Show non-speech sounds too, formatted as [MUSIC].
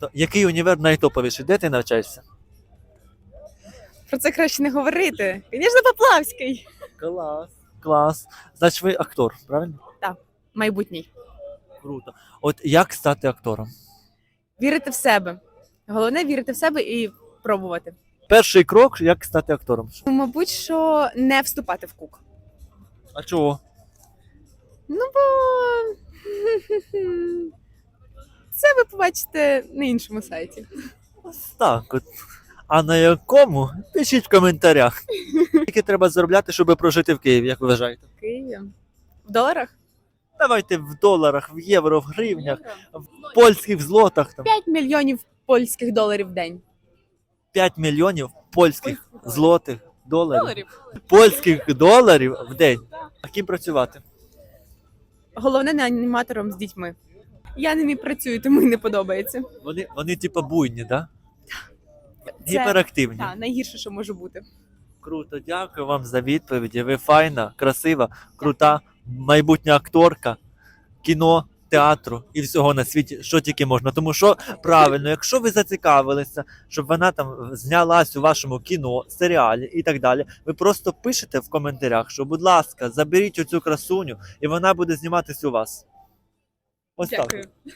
То Який універ найтоповіший? Де ти навчаєшся? Про це краще не говорити. Звісно, Поплавський. Клас. Клас. Значить, ви актор, правильно? Так, Майбутній. Круто. От як стати актором? Вірити в себе. Головне вірити в себе і пробувати. Перший крок, як стати актором. Мабуть, що не вступати в кук. А чого? Ну бо це ви побачите на іншому сайті. Ось так от. А на якому? Пишіть в коментарях. [LAUGHS] Скільки треба заробляти, щоб прожити в Києві, як ви вважаєте? В Києві. В доларах? Давайте в доларах, в євро, в гривнях, в польських злотах. Там 5 мільйонів польських доларів в день. 5 мільйонів польських Польських злотих доларів. Доларів. Польських доларів в день. А ким працювати? Головне не аніматором з дітьми. Я ними працюю, тому й не подобається. Вони, вони типу буйні, да? Це Гіперактивні. та, найгірше, що може бути. Круто, дякую вам за відповіді. Ви файна, красива, крута, майбутня акторка кіно, театру і всього на світі, що тільки можна. Тому що правильно, якщо ви зацікавилися, щоб вона там знялась у вашому кіно, серіалі і так далі, ви просто пишете в коментарях, що, будь ласка, заберіть оцю красуню, і вона буде зніматись у вас. Ось Дякую. так.